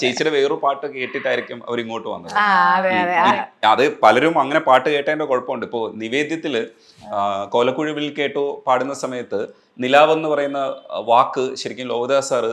ചേച്ചിയുടെ വേറൊരു പാട്ട് കേട്ടിട്ടായിരിക്കും അവർ ഇങ്ങോട്ട് വന്നത് അതെ പലരും അങ്ങനെ പാട്ട് കേട്ടതിന്റെ കുഴപ്പമുണ്ട്. ഇപ്പോ നിവേദ്യത്തിൽ കോലക്കുഴുവിൽ കേട്ടു പാടുന്ന സമയത്ത് നിലാവ് എന്ന് പറയുന്ന വാക്ക് ശരിക്കും ലോകദാസ് സാറ്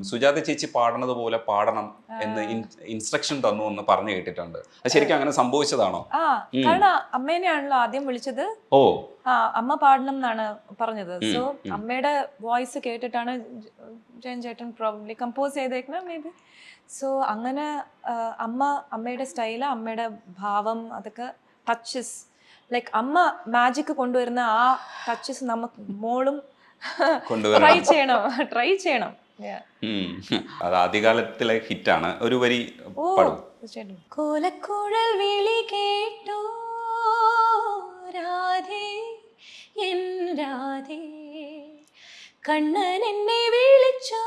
സുജാത ചേച്ചി പാടുന്നത് പോലെ പാടണം എന്ന് ഇൻസ്ട്രക്ഷൻ തന്നു എന്ന് പറഞ്ഞു കേട്ടിട്ടുണ്ട്. അത് ശരിക്കും അങ്ങനെ സംഭവിച്ചതാണോ? കാരണം അമ്മേനെയാണല്ലോ ആദ്യം വിളിച്ചത്. ഓ. ആ അമ്മ പാടണം എന്നാണ് പറഞ്ഞത്. സോ. അമ്മയുടെ വോയിസ് കേട്ടിട്ടാണ് ജയൻ ചേട്ടൻ പ്രോബ്ലി കമ്പോസ് ചെയ്തേക്കണം മേ ബി സോ അങ്ങനെ അമ്മ അമ്മയുടെ സ്റ്റൈൽ അമ്മയുടെ ഭാവം അതൊക്കെ ടച്ചസ് ലൈക്ക് അമ്മ മാജിക് കൊണ്ടുവരുന്ന ആ ടച്ചസ് നമുക്ക് മോളും. ട്രൈ ചെയ്യണം. ട്രൈ ചെയ്യണം. അത് ആദ്യകാലത്തിലെ ഹിറ്റാണ് ഒരു വരി കോലക്കുഴൽ വിളി കേട്ടോ. രാധേ എൻ രാധേ. കണ്ണൻ എന്നെ വിളിച്ചോ.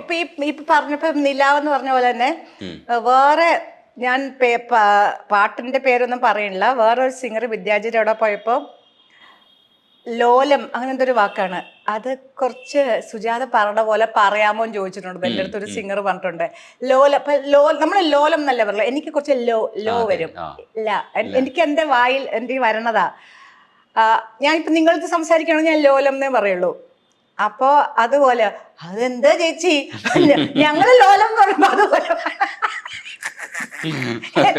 ഇപ്പൊ ഈ ഇപ്പൊ പറഞ്ഞപ്പോ നിലാവെന്ന് പറഞ്ഞ പോലെ തന്നെ വേറെ ഞാൻ പാട്ടിന്റെ പേരൊന്നും പറയണില്ല. വേറൊരു സിംഗർ വിദ്യാജിയുടെ പോയപ്പോ ലോലം അങ്ങനത്തെ ഒരു വാക്കാണ്. അത് കുറച്ച് സുജാത പറഞ്ഞ പോലെ പറയാമോ എന്ന് ചോദിച്ചിട്ടുണ്ട്. എന്റെ അടുത്ത് ഒരു സിംഗർ പറഞ്ഞിട്ടുണ്ട്. ലോല ലോ നമ്മൾ ലോലം എന്നല്ലേ പറയുള്ളൂ എനിക്ക് കുറച്ച് ലോ ലോ വരും. ഇല്ല. എനിക്ക് എന്റെ വായിൽ എന്റെ ഈ വരണതാ. ആ, ഞാനിപ്പോ നിങ്ങളടുത്ത് സംസാരിക്കണമെങ്കിൽ ഞാൻ ലോലം എന്നേ പറയുള്ളൂ. അപ്പോ അതുപോലെ അതെന്താ ചേച്ചി? ഞങ്ങൾ ലോലം എന്ന് പറയുമ്പോ അതുപോലെ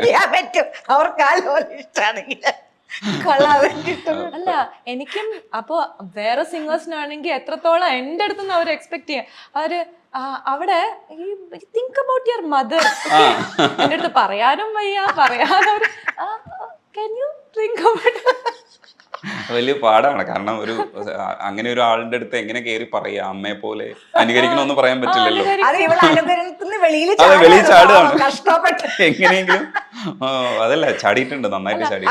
ചെയ്യാൻ പറ്റും. അവർക്ക് ആ ലോലം ഇഷ്ടമാണെങ്കിൽ അല്ല എനിക്കും അപ്പോ വേറെ സിംഗേഴ്സിനാണെങ്കിൽ എത്രത്തോളം എന്റെ അടുത്ത് നിന്ന് അവർ എക്സ്പെക്ട് ചെയ്യാം. അവർ അവിടെ തിങ്ക് അബൌട്ട് യുവർ മദർ എന്റെ അടുത്ത് പറയാനും വയ്യ പറയാനും കൻ യു തിങ്ക് അബൌട്ട് വലിയ പാടാണ്. കാരണം ഒരു അങ്ങനെ ഒരു ആളുടെ അടുത്ത് എങ്ങനെ കയറി പറയാ? അമ്മയെ പോലെ അനുകരിക്കണമെന്ന് പറയാൻ പറ്റില്ലല്ലോ. അത് ഇവളെ അനുകരണത്തിന് വെളിയിൽ ചാടുകയാണ്. കഷ്ടപ്പെട്ട്. എങ്ങനെയെങ്കിലും. അതല്ല ചാടിയിട്ടുണ്ട് നന്നായിട്ട് ചാടി.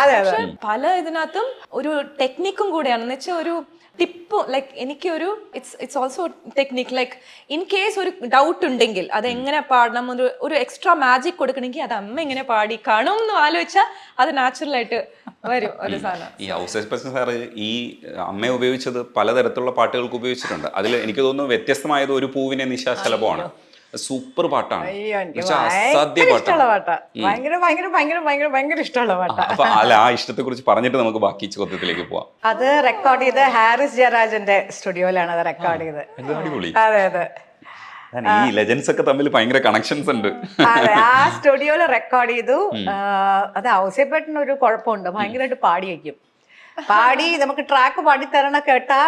പല ഇതിനകത്തും ഒരു ടെക്നിക്കും കൂടെയാണ്. എന്ന് വെച്ചാൽ ഒരു ടിപ്പ് ലൈക്ക് എനിക്ക് ഒരു it's it's also technique like in case ഒരു ഡൗട്ട് ഉണ്ടെങ്കിൽ അത് എങ്ങനെ പാടണം? ഒരു ഒരു എക്സ്ട്രാ മാജിക് കൊടുക്കണമെങ്കിൽ അത് അമ്മ എങ്ങനെ പാടി കാണും എന്ന് ആലോചിച്ചാൽ അത് നാച്ചുറൽ ആയിട്ട് വരും ഒരു സാധനം. ഈ ഹൗസ് പച്ചൻ സാറ് ഈ അമ്മയെ ഉപയോഗിച്ചത് പലതരത്തിലുള്ള പാട്ടുകൾക്ക് ഉപയോഗിച്ചിട്ടുണ്ട്. അതിൽ എനിക്ക് തോന്നുന്നു വ്യത്യസ്തമായത് ഒരു പൂവിനെ നിശാശലഭമാണ്. സൂപ്പർ പാട്ടാണ്. അസാധ്യ പാട്ടാണ്. അല്ല ആ ഇഷ്ടത്തെ കുറിച്ച് പറഞ്ഞിട്ട് നമുക്ക് ബാക്കി ചോദ്യത്തിലേക്ക് പോവാം. അത് റെക്കോർഡ് ചെയ്ത് ഹാരിസ് ജയരാജന്റെ സ്റ്റുഡിയോയിലാണ് അത് റെക്കോർഡ് ചെയ്ത്. അതെ അതെ. ഈ ലെജൻസ് ഒക്കെ തമ്മിൽ ഭയങ്കര കണക്ഷൻസ് ഉണ്ട്. ആ സ്റ്റുഡിയോയിൽ റെക്കോർഡ് ചെയ്തു. അത് ഔസേപ്പേട്ടന് ഒരു കുഴപ്പമുണ്ട് ഭയങ്കരമായിട്ട് പാടി വയ്ക്കും. പാടി നമുക്ക് ട്രാക്ക് പാടി തരണ കേട്ടാ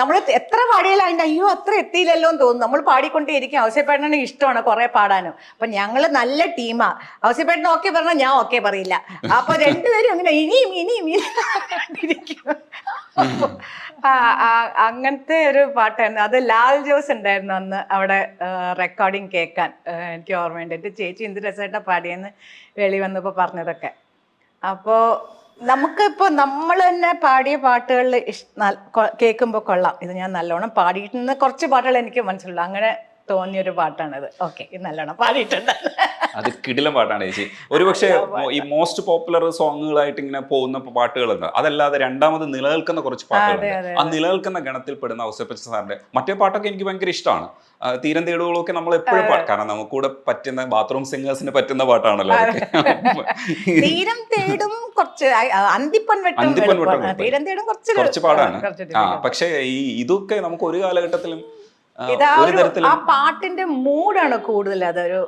നമ്മൾ എത്ര പാടിയാലും അതിന്റെ അയ്യോ അത്ര എത്തിയില്ലല്ലോ എന്ന് തോന്നും. നമ്മൾ പാടിക്കൊണ്ടേയിരിക്കും. ഔസേപ്പേട്ടന് ഇഷ്ടമാണ് കുറെ പാടാനും. അപ്പൊ ഞങ്ങൾ നല്ല ടീമാ. അവസ്യപ്പേട്ടൻ ഓക്കെ പറഞ്ഞാൽ ഞാൻ ഓക്കെ പറയില്ല. അപ്പൊ രണ്ടുപേരും അങ്ങനെ ഇനിയും ഇനിയും അങ്ങനത്തെ ഒരു പാട്ടായിരുന്നു. അത് ലാൽ ജോസ് ഉണ്ടായിരുന്നു അന്ന് അവിടെ റെക്കോർഡിങ് കേൾക്കാൻ. എനിക്ക് ഓർമ്മയുണ്ട്. എന്റെ ചേച്ചി എന്ത് രസമായിട്ടാണ് പാടിയെന്ന് വെളി വന്നപ്പോൾ പറഞ്ഞതൊക്കെ. അപ്പോൾ നമുക്കിപ്പോൾ നമ്മൾ തന്നെ പാടിയ പാട്ടുകളിൽ കേൾക്കുമ്പോൾ കൊള്ളാം. ഇത് ഞാൻ നല്ലോണം പാടിയിട്ടുണ്ട് കുറച്ച് പാട്ടുകൾ എനിക്ക് മനസ്സിലുള്ളൂ. അങ്ങനെ തോന്നിയൊരു പാട്ടാണത്. ഓക്കെ. നല്ലോണം പാടിയിട്ടുണ്ട്. അത് കിടിലം പാട്ടാണ് ചേച്ചി. ഒരുപക്ഷെ പക്ഷേ ഈ മോസ്റ്റ് പോപ്പുലർ സോങ്ങുകളായിട്ട് ഇങ്ങനെ പോകുന്ന പാട്ടുകളുണ്ട്. അതല്ലാതെ രണ്ടാമത് നിലനിൽക്കുന്ന കുറച്ച് പാട്ടുകളുണ്ട്. ആ നിലനിൽക്കുന്ന ഗണത്തിൽ പെടുന്ന ഔസേപ്പച്ച സാറിന്റെ മറ്റേ പാട്ടൊക്കെ എനിക്ക് ഭയങ്കര ഇഷ്ടമാണ്. തീരം തേടുകളൊക്കെ നമ്മൾ എപ്പോഴും പാട്ട് കാരണം നമുക്കൂടെ പറ്റുന്ന ബാത്റൂം സിംഗേഴ്സിന് പറ്റുന്ന പാട്ടാണല്ലോ. തീരം തേടും കുറച്ച് ആ, ആ, അന്തിപ്പൻ വെട്ടും അന്തിപ്പൻ വെട്ടും എളുപ്പമാണ്. എളുപ്പം. തീരം തേടും കുറച്ച് കുറച്ച് പാടാണ്. ആ പക്ഷേ ഈ ഇതൊക്കെ നമുക്ക് ഒരു കാലഘട്ടത്തിലും ഇതാ ഒരു ആ പാട്ടിന്റെ മൂഡാണ് കൂടുതൽ അതൊരു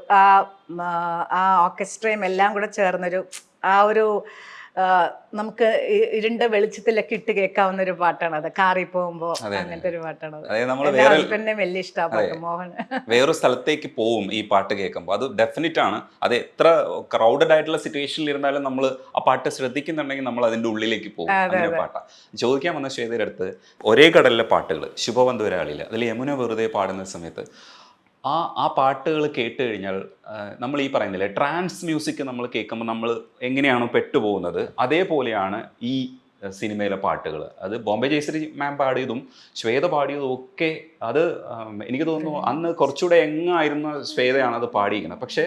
ആ ഓർക്കസ്ട്രയും എല്ലാം കൂടെ ചേർന്നൊരു ആ ഒരു ആ, നമുക്ക് ഇരുണ്ട വെളിച്ചത്തിലൊക്കെ ഇട്ട് കേൾക്കാവുന്ന ഒരു പാട്ടാണ് അത്. കാറി പോകുമ്പോ അങ്ങനത്തെ ഒരു പാട്ടാണ് വലിയ ഇഷ്ടമാണ് മോഹൻ. വേറൊരു സ്ഥലത്തേക്ക് പോവും ഈ പാട്ട് കേൾക്കുമ്പോൾ അത് ഡെഫിനറ്റ് ആണ്. അത് എത്ര ക്രൗഡഡ് ആയിട്ടുള്ള സിറ്റുവേഷനിൽ ഇരുന്നാലും നമ്മൾ ആ പാട്ട് ശ്രദ്ധിക്കുന്നുണ്ടെങ്കിൽ നമ്മൾ അതിന്റെ ഉള്ളിലേക്ക് പോകും. അങ്ങനെ പാട്ടാ. ചോദിക്കാൻ വന്ന ശ്വേതയുടെ അടുത്ത് ഒരേ കടലിലെ പാട്ടുകൾ ശുഭവന്തപുരാളിയിൽ അതിൽ യമുന വെറുതെ പാടുന്ന സമയത്ത് ആ ആ പാട്ടുകൾ കേട്ട് കഴിഞ്ഞാൽ നമ്മൾ ഈ പറയുന്നില്ലേ ട്രാൻസ് മ്യൂസിക് നമ്മൾ കേൾക്കുമ്പോൾ നമ്മൾ എങ്ങനെയാണോ പെട്ടുപോകുന്നത് അതേപോലെയാണ് ഈ സിനിമയിലെ പാട്ടുകൾ. അത് ബോംബെ ജയശ്രീ മാം പാടിയതും ശ്വേത പാടിയതും ഒക്കെ അത് എനിക്ക് തോന്നുന്നു അന്ന് കുറച്ചുകൂടെ എങ്ങായിരുന്ന ശ്വേതയാണ് അത് പാടിയിരിക്കുന്നത്. പക്ഷേ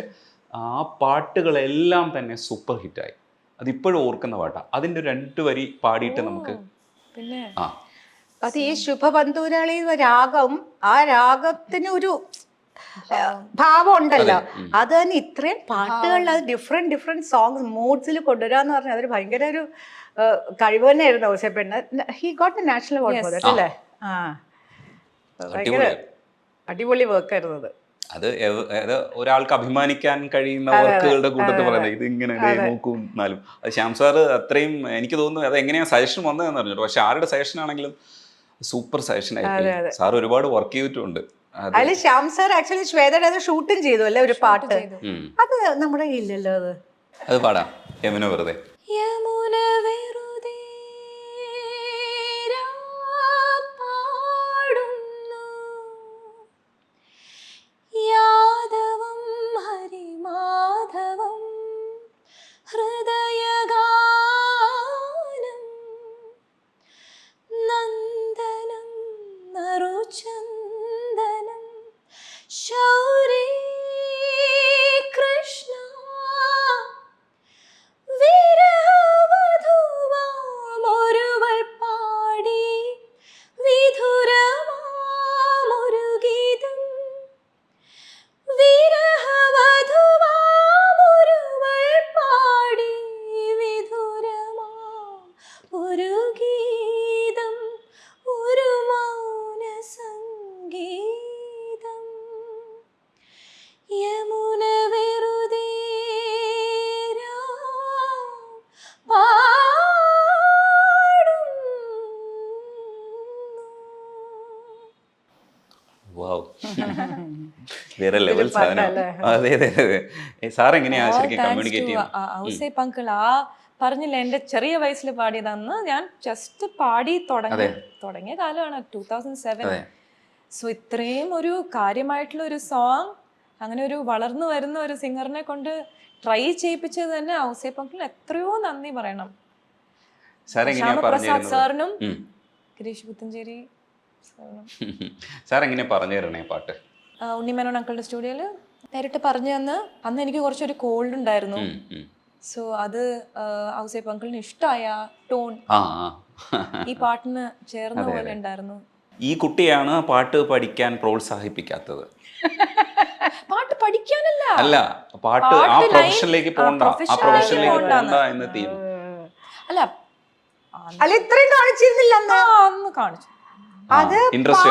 ആ പാട്ടുകളെല്ലാം തന്നെ സൂപ്പർ ഹിറ്റായി അതിപ്പോഴും ഓർക്കുന്ന പാട്ടാണ് അതിന്റെ രണ്ട് വരി പാടിയിട്ട് നമുക്ക് പിന്നെ? ആ. അത് ഈ ശുഭബന്ധുരാളി രാഗം ആ രാഗത്തിന് ഒരു ഭാവം ഉണ്ടല്ലോ അത്. തന്നെ ഇത്രയും പാട്ടുകളിൽ അത് ഡിഫറെന്റ് ഡിഫറെന്റ് സോങ്സ് മൂഡ്സിൽ കൊണ്ടുവരാന്ന് പറഞ്ഞാൽ അതൊരു ഭയങ്കര ഒരു കഴിവ് തന്നെയായിരുന്നു പെണ്ണ്. He got national award for അല്ലേ? ആ. ഭയങ്കര. അടിപൊളി വർക്കായിരുന്നു അത്. അത് അത് ഒരാൾക്ക് അഭിമാനിക്കാൻ കഴിയുന്ന വർക്കുകളുടെ കൂട്ടത്തിൽ പറയുന്നത് ഇത് ഇങ്ങനെ ദേ നോക്കും എന്നാലും. അത് ശ്യാം സാറ് അത്രയും എനിക്ക് തോന്നുന്നു അത് എങ്ങനെയാ സജഷൻ വന്നതെന്ന് പറഞ്ഞിട്ടുണ്ട് പക്ഷെ ആരുടെ സജഷൻ ആണെങ്കിലും സൂപ്പർ സജഷൻ ആയിരുന്നു സാർ ഒരുപാട് വർക്ക് ചെയ്തിട്ടുണ്ട്. അതിൽ ശ്യാം സാർ ആക്ച്വലി ശ്വേതയുടെ അത് ഷൂട്ടും ചെയ്തു അല്ലേ ഒരു പാട്ട്? അത് നമ്മുടെ ഇല്ലല്ലോ അത്. അത് പാടാം. യമുന വെറുതെ. യമുന വേറെ ലെവൽ സാധനം. അതെ അതെ അതെ. സാർ എങ്ങനെയാ ശരിക്കും കമ്മ്യൂണിക്കേറ്റ് ചെയ്യുന്നത്? ആ പറഞ്ഞില്ല എന്റെ ചെറിയ വയസ്സിൽ പാടിയതന്ന് ഞാൻ ജസ്റ്റ് പാടി തുടങ്ങി തുടങ്ങിയ കാലമാണ് ടൂ തൗസൻഡ് സെവൻ. സോ ഇത്രയും ഒരു കാര്യമായിട്ടുള്ള ഒരു സോങ് അങ്ങനെ ഒരു വളർന്നു വരുന്ന ഒരു സിംഗറിനെ കൊണ്ട് ട്രൈ ചെയ്യിപ്പിച്ചത് തന്നെ ഔസേ പങ്കിൽ എത്രയോ നന്ദി പറയണം. ശ്യാമപ്രസാദ് സാറിനും ഗിരീഷ് പുത്തഞ്ചേരി സാർ എങ്ങനെയാ പറഞ്ഞു തരണേ പാട്ട്? ഉണ്ണിമേനോൻ അങ്കിളുടെ സ്റ്റുഡിയോയിൽ നേരിട്ട് പറഞ്ഞു തന്ന്. അന്ന് എനിക്ക് കുറച്ചൊരു കോൾഡ് ഉണ്ടായിരുന്നു. സോ അത് ഔസേപ്പ് അങ്കിളിന് ഇഷ്ടമായ ടോൺ ഈ പാട്ടിന് ചേർന്ന പോലെ ഉണ്ടായിരുന്നു. ഈ കുട്ടിയാണ് പാട്ട് പഠിക്കാൻ പ്രോത്സാഹിപ്പിക്കാത്തത്. പാട്ട് പഠിക്കാനല്ല. അല്ല പാട്ട് ആ പ്രൊഫഷനിലേക്ക് പോണ്ട. ആ പ്രൊഫഷനിലേക്ക് പോണ്ട എന്ന് തീരും അല്ല അല്ല ഇത്രയും കാണിച്ചിരുന്നില്ല അന്ന്. കാണിച്ചു. അത് ഇൻട്രസ്റ്റ്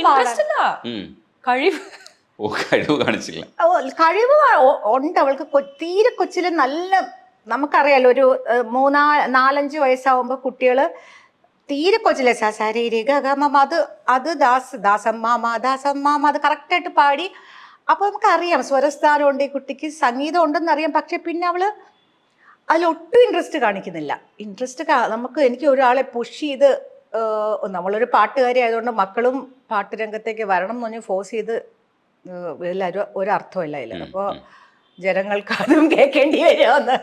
ഇൻട്രസ്റ്റ് അല്ല ഉം. കഴിവ്. ഓ കഴിവ് കാണിച്ചില്ല. ഓ, കഴിവ് ഒ- ഉണ്ട്. അവൾക്ക് കൊ- തീരെ കൊച്ചിൽ നല്ല നമുക്കറിയാലോ ഒരു ഏഹ്, മൂന്നാ നാലഞ്ച് വയസ്സാവുമ്പോ കുട്ടികൾ തീരെ കൊച്ചിലെ സരി ഗമ അത് അത് ദാസ് ദാസമ്മാമ ദാസമ്മാമ അത് കറക്റ്റായിട്ട് പാടി. അപ്പൊ നമുക്കറിയാം സ്വരസ്ഥാനം ഉണ്ട് ഈ കുട്ടിക്ക് സംഗീതം ഉണ്ടെന്ന് അറിയാം പക്ഷെ പിന്നെ അവൾ അതിലൊട്ടും ഇൻട്രസ്റ്റ് കാണിക്കുന്നില്ല. ഇൻട്രസ്റ്റ് നമുക്ക് എനിക്ക് ഒരാളെ പുഷ് ചെയ്ത് നമ്മളൊരു പാട്ടുകാരി ആയതുകൊണ്ട് മക്കളും പാട്ട് രംഗത്തേക്ക് വരണം എന്ന് പറഞ്ഞ് ഫോഴ്സ് ചെയ്ത് ഒരു എല്ലാവരും ഒരർത്ഥമില്ല അതിൽ അപ്പോൾ ജനങ്ങൾക്ക് അതും കേൾക്കേണ്ടി വരുമെന്ന്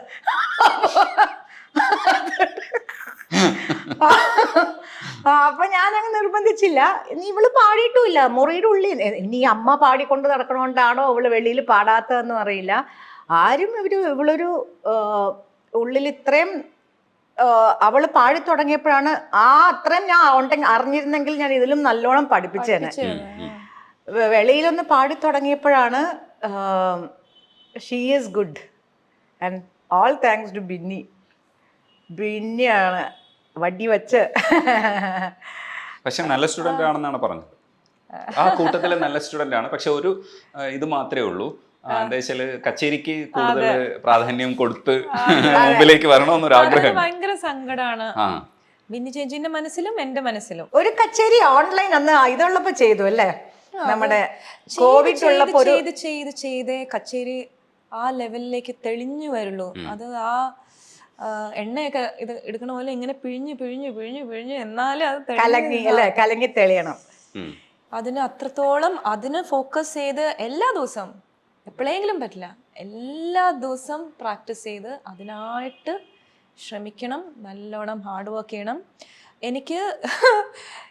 അപ്പൊ ഞാൻ അങ്ങ് നിർബന്ധിച്ചില്ല. നീ ഇവൾ പാടിയിട്ടുമില്ല. മുറിയുടെ ഉള്ളിൽ നീ അമ്മ പാടിക്കൊണ്ട് നടക്കണോണ്ടാണോ ഇവൾ വെളിയിൽ പാടാത്തതെന്നും അറിയില്ല. ആരും ഇവർ ഇവളൊരു ഉള്ളിൽ ഇത്രയും ആ, അവൾ പാടി തുടങ്ങിയപ്പോഴാണ് ആ അത്രയും ഞാൻ ഉണ്ടെങ്കിൽ അറിഞ്ഞിരുന്നെങ്കിൽ ഞാൻ ഇതിലും നല്ലോണം പഠിപ്പിച്ചേനെ. വെ- വെളിയിലൊന്ന് പാടി തുടങ്ങിയപ്പോഴാണ് she is good and all thanks to Binny. ബിന്നിയാണ് വടി വെച്ച്. പക്ഷെ നല്ല സ്റ്റുഡന്റ് ആണെന്നാണ് പറഞ്ഞത്. ആ കൂട്ടത്തിലെ നല്ല സ്റ്റുഡന്റ് ആണ്. പക്ഷെ ഒരു ഇത് മാത്രമേ ഉള്ളൂ. എന്താ വെച്ചാൽ കച്ചേരിക്ക് കൂടുതൽ പ്രാധാന്യം കൊടുത്ത് മുമ്പിലേക്ക് വരണമെന്നൊരു ആഗ്രഹം ഭയങ്കര സങ്കടമാണ് ബിന്നി ചേച്ചിന്റെ മനസ്സിലും എന്റെ മനസ്സിലും. ഒരു കച്ചേരി ഓൺലൈൻ അന്ന് ഇതുള്ളപ്പോ ചെയ്തു അല്ലേ? നമ്മുടെ കോവിഡ് ഉള്ളപ്പോ ചെയ്ത് ചെയ്ത് ചെയ്തേ കച്ചേരി ആ ലെവലിലേക്ക് തെളിഞ്ഞു വരുള്ളൂ. അത് ആ എണ്ണയൊക്കെ ഇത് എടുക്കണ പോലെ ഇങ്ങനെ പിഴിഞ്ഞു പിഴിഞ്ഞു പിഴിഞ്ഞു പിഴിഞ്ഞ് എന്നാലും അത് കലങ്ങി അല്ലേ? കലങ്ങി തെളിയണം. അതിന് അത്രത്തോളം അതിന് ഫോക്കസ് ചെയ്ത് എല്ലാ ദിവസവും എപ്പോഴെങ്കിലും പറ്റില്ല. എല്ലാ ദിവസവും പ്രാക്ടീസ് ചെയ്ത് അതിനായിട്ട് ശ്രമിക്കണം നല്ലോണം ഹാർഡ് വർക്ക് ചെയ്യണം. എനിക്ക്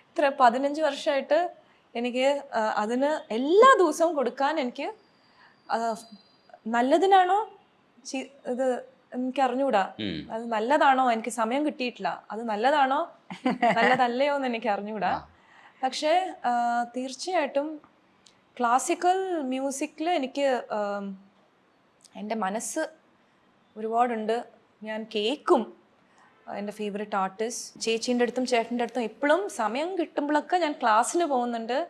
ഇത്ര പതിനഞ്ച് വർഷമായിട്ട് എനിക്ക് അതിന് എല്ലാ ദിവസവും കൊടുക്കാൻ എനിക്ക് നല്ലതിനാണോ? ഇത് എനിക്ക് അറിഞ്ഞുകൂടാ അത് നല്ലതാണോ? എനിക്ക് സമയം കിട്ടിയിട്ടില്ല. അത് നല്ലതാണോ? നല്ലതല്ലയോ എന്ന് എനിക്ക് അറിഞ്ഞുകൂടാ പക്ഷേ തീർച്ചയായിട്ടും ക്ലാസിക്കൽ മ്യൂസിക്കിൽ എനിക്ക് എന്റെ മനസ്സ് ഒരുപാടുണ്ട്. ഞാൻ കേൾക്കും എന്റെ ഫേവറേറ്റ് ആർട്ടിസ്റ്റ് ചേച്ചീന്റെ അടുത്തും ചേട്ടന്റെ അടുത്തും എപ്പോഴും സമയം കിട്ടുമ്പോഴൊക്കെ ഞാൻ ക്ലാസ്സിന് പോകുന്നുണ്ട്.